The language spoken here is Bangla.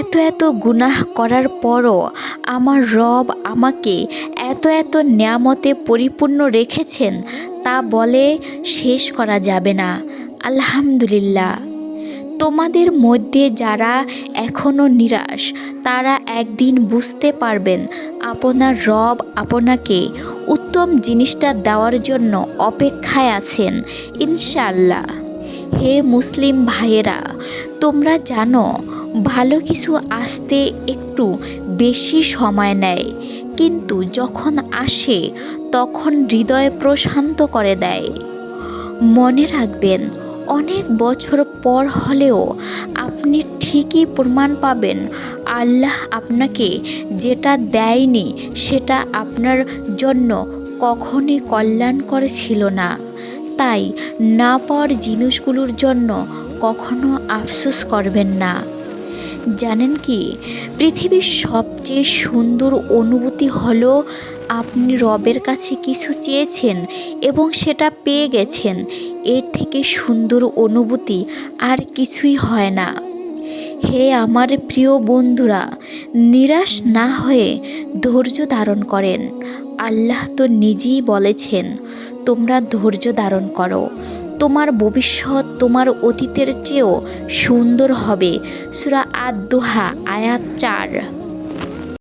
এত এত গুনাহ করার পরও আমার রব আমাকে এত এত নিয়ামতে পরিপূর্ণ রেখেছেন তা বলে শেষ করা যাবে না। আলহামদুলিল্লাহ। তোমাদের মধ্যে যারা এখনও নিরাশ, তারা একদিন বুঝতে পারবেন আপনার রব আপনাকে উত্তম জিনিসটা দেওয়ার জন্য অপেক্ষায় আছেন ইনশাল্লাহ হে মুসলিম ভাইয়েরা, তোমরা জানো ভালো কিছু আসতে একটু বেশি সময় নেয়। কিন্তু যখন আসে, তখন হৃদয় প্রশান্ত করে দেয়। মনে রাখবেন, অনেক বছর পর হলেও আপনি ঠিকই প্রমাণ পাবেন, আল্লাহ আপনাকে যেটা দেয়নি, সেটা আপনার জন্য কখনই কল্যাণকর ছিল না। তাই না পাওয়ার জিনিসগুলোর জন্য কখনো আফসোস করবেন না। জানেন কি? পৃথিবীর সবচেয়ে সুন্দর অনুভূতি হলো আপনি রবের কাছে কিছু চেয়েছেন এবং সেটা পেয়ে গেছেন। এর থেকে সুন্দর অনুভূতি আর কিছুই হয় না। হে আমার প্রিয় বন্ধুরা, নিরাশ না হয়ে ধৈর্য ধারণ করেন। আল্লাহ তো নিজেই বলেছেন, তোমরা ধৈর্য ধারণ করো। তোমার ভবিষ্যৎ তোমার অতীতের চেয়েও সুন্দর হবে। সুরা আদ দোহা আয়াত চার।